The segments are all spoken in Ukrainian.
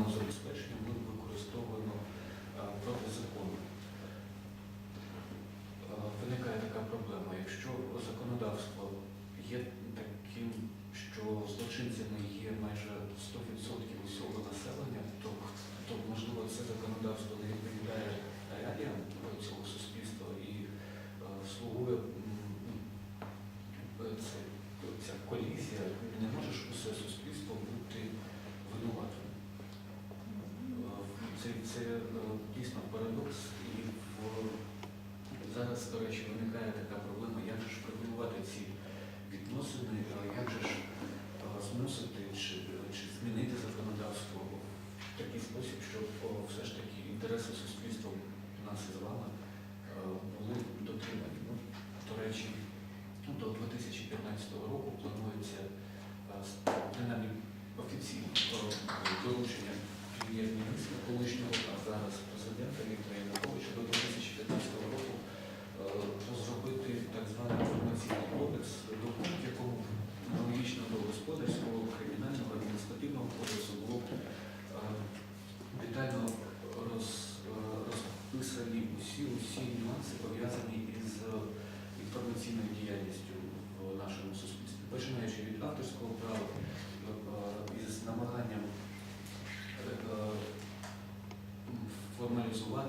програмного забезпечення буде використовано е, проти закону. Е, Виникає така проблема. Якщо законодавство є таким, що злочинцями є майже 100% усього населення, то, то можливо це законодавство не відповідає реаліям цього суспільства і е, слугує ця колізія, не можеш усе суспільство Це, е, дійсно парадокс, і зараз, до речі, виникає така проблема, як же ж регулювати ці відносини, як же ж змусити чи, чи змінити законодавство в такий спосіб, щоб все ж таки інтереси суспільства нас із вами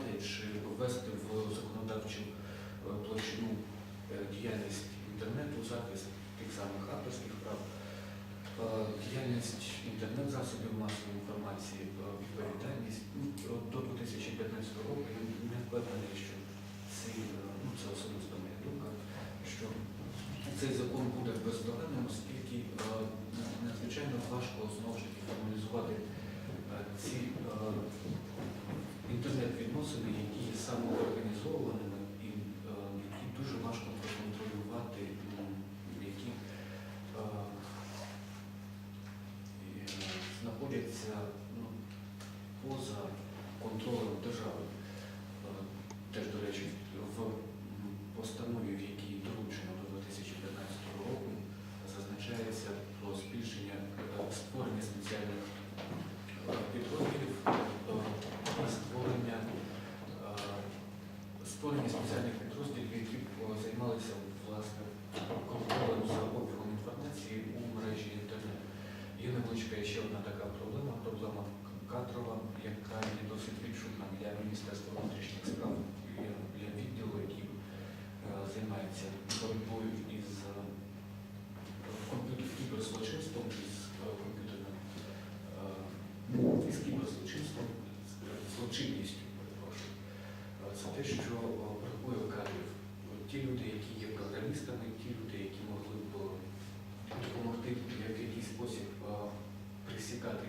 формалізувати чи ввести в законодавчу е, площину е, діяльність інтернету, захист тих самих авторських прав, е, діяльність інтернет-засобів масової інформації, відповідальність. Ну, До 2015 року я не впевнений, що е, ну, це особисто моя думка, що цей закон буде бездоганним, оскільки надзвичайно важко знову ж таки формалізувати ці інтернет-відносини, які є самоорганізованими і е, які дуже важко проконтролювати, які е, е, знаходяться ну, поза контролем держави. Е, Теж, до речі, в м, постанові, в якій доручено до 2015 року, зазначається про збільшення е, створення спеціальних е, підрозділів е, і створення, е, створення спеціальних підрозділів, які б е, займалися власне контролем за обігом інформації у мережі інтернет. Є невеличка ще одна така проблема, проблема кадрова, яка є досить відчутна для Міністерства внутрішніх справ для відділу, який е, займається боротьбою із е, кіберзлочинством, із комп'ютерним із кіберзлочинством, з злочинністю, Це те, що. Ті люди, які є програмістами, ті люди, які могли б е, допомогти в якийсь спосіб е, присікати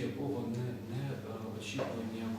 якого не, не е,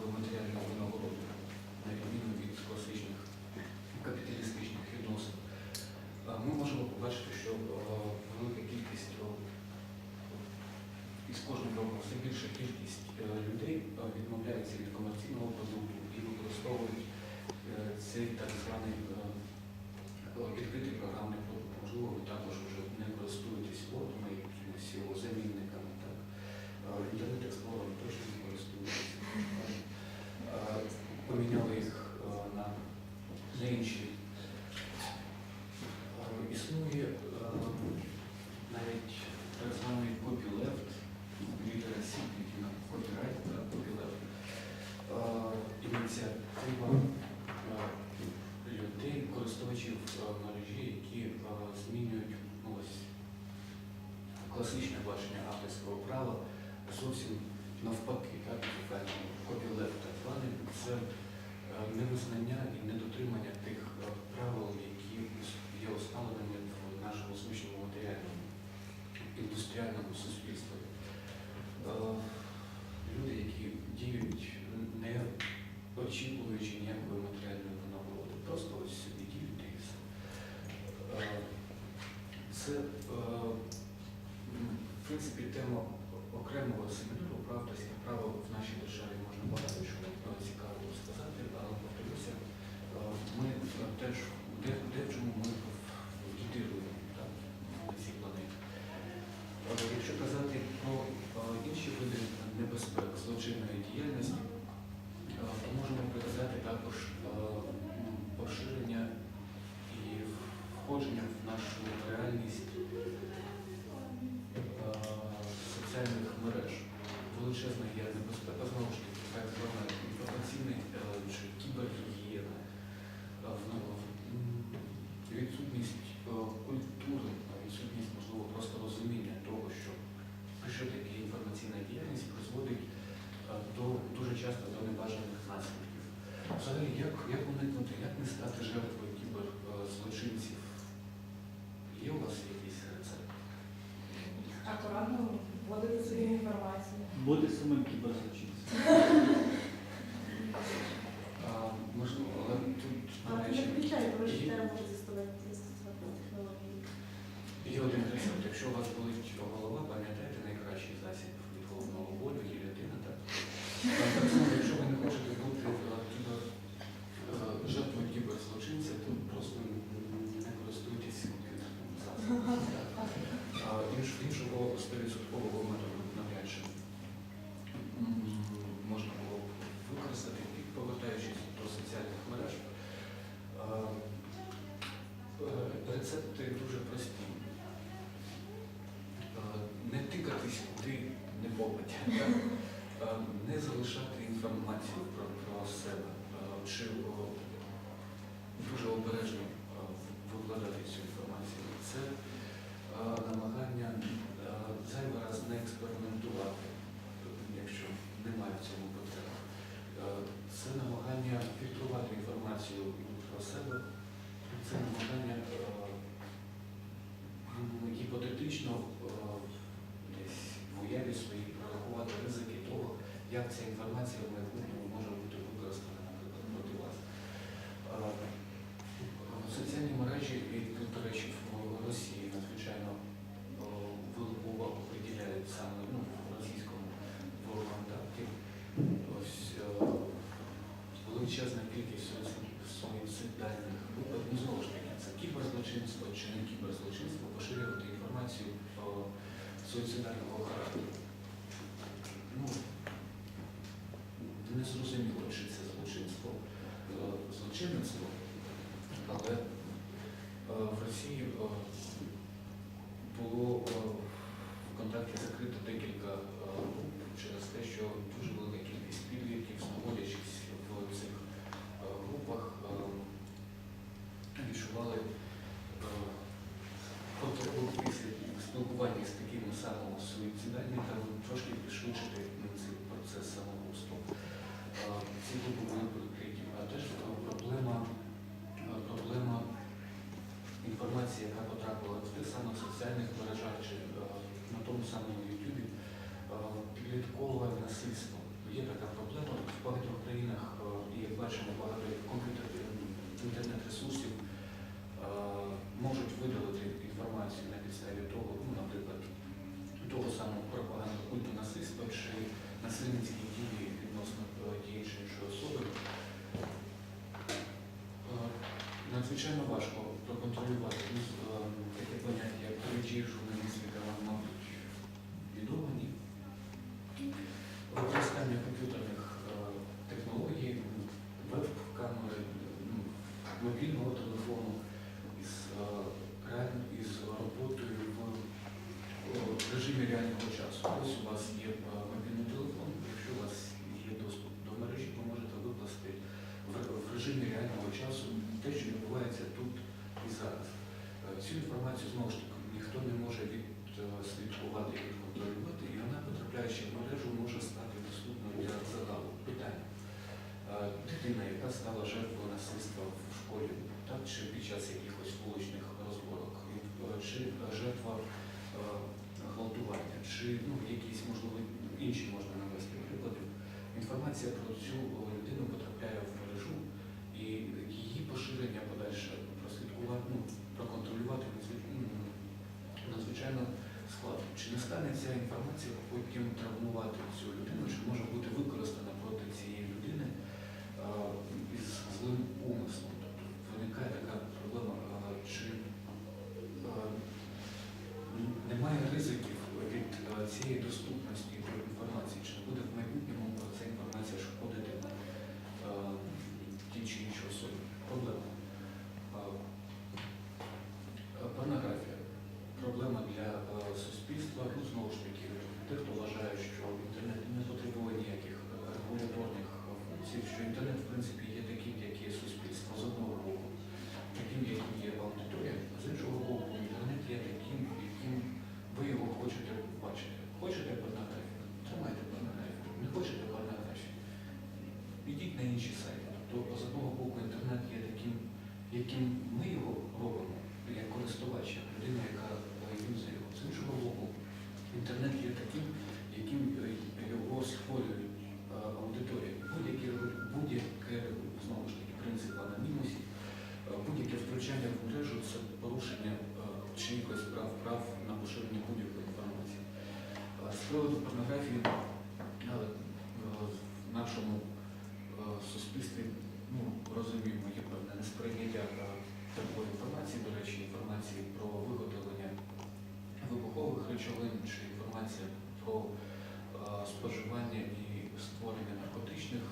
класичне бачення авторського права зовсім навпаки, так, copyleft так званий, це е, невизнання і недотримання тих е, правил, які є установлені в нашому звичному матеріальному індустріальному суспільстві. Е, Люди, які діють не очікуючи ніякої матеріальної винагороди, просто ось собі діють Це, в окремого семінару про авторське право в нашій державі інформаційна е, чи кібергігієна, Е, відсутність е, культури, відсутність, можливо, просто розуміння того, що, що таке інформаційна діяльність призводить до дуже часто до небажаних наслідків. Взагалі, як, як уникнути, як не стати жертвою кіберзлочинців? Є у вас якісь рецепти? Акуратно вводити собі інформацію. Бути самим кіберзлочинцем. А, можливо, але тут, до Але це речі, не включає, тому що є- треба може застосувати застосувати технології. Є один рецепт. Якщо у вас болить голова, пам'ятайте найкращий засіб від головного болю, гільотина, так? А Так само, якщо ви не хочете бути е, кібер, е, жертвою кіберзлочинця, то просто не користуйтесь комп'ютерним засобом. так? А інш- Іншого 100% методу навряд чи м, можна було б використати, і повертаючись до соціальних мереж. е, е, Рецепти дуже прості. Е, Не тикатись куди так? Е, не залишати інформацію про, про себе, е, чи дуже обережно е, викладати цю інформацію. Це намагання зайвий раз не експериментувати, якщо немає в цьому потреби. Це намагання фільтрувати інформацію про себе, це намагання е, гіпотетично як ця інформація в майбутньому може бути використана, наприклад, проти вас. Е, Соціальні мережі, до речі, в Росії надзвичайно е, велику увагу приділяють саме ну, російському ВКонтакті. Ось е, величезна кількість суїцид- суїцидальних випадків. Ну, знову ж таки, це кіберзлочинство чи не кіберзлочинство, поширювати інформацію суїцидального характеру. Надзвичайно важко проконтролювати ну, е, таке поняття, як перебіг журналістика, мабуть, відомі. Використання комп'ютерних е, технологій, веб-камери, ну, мобільного телефону із, е, із роботою в е, режимі реального часу. Ось у вас є е, мобільний телефон, якщо у вас є доступ до мережі, ви можете викласти в, в режимі реального часу те, що відбувається тут і зараз. Е, Цю інформацію знову ж таки ніхто не може відслідкувати і відконтролювати, і вона, потрапляючи в мережу, може стати доступною для загалу. Питання. Е, Дитина, яка стала жертвою насильства в школі, так, чи під час якихось вуличних розборок, е, чи жертва гвалтування, чи ну, якісь, можливо, інші можна навести приклади. Інформація про цю людину потрапляє в мережу, і її поширення ну, проконтролювати надзвичайно складно. Чи не стане ця інформація потім травмувати цю людину, чи може бути використана проти цієї людини е, із злим умислом? Тобто виникає така проблема, е, чи е, немає ризиків від е, цієї доступності до інформації, чи не буде в майбутньому ця інформація шкодити е, тій чи іншій особі? Проблема. Е, е, Порнографія. Проблема для е, суспільства. Ну, знову ж таки, тих, хто вважає, що інтернет не потребує ніяких е, регуляторних функцій, що інтернет, в принципі, є таким, як є суспільство з одного боку, таким, яким є аудиторія, а з іншого боку, інтернет є таким, яким ви його хочете бачити. Хочете порнографію? Тримайте порнографію. Не хочете порнографію? Ідіть на інші сайти. Тобто, з одного боку, інтернет є таким, яким ми його робимо, як користувач, як людина, яка юзає його. З іншого боку, інтернет є таким, яким його створюють речовин чи інформація про е, споживання і створення наркотичних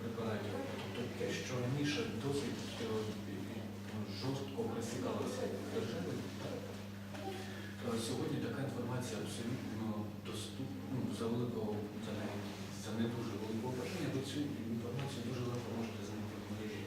препаратів, тобто те, що раніше досить е, жорстко присікалося держави, е, сьогодні така інформація абсолютно доступна ну, за великого, за не дуже великого бажання.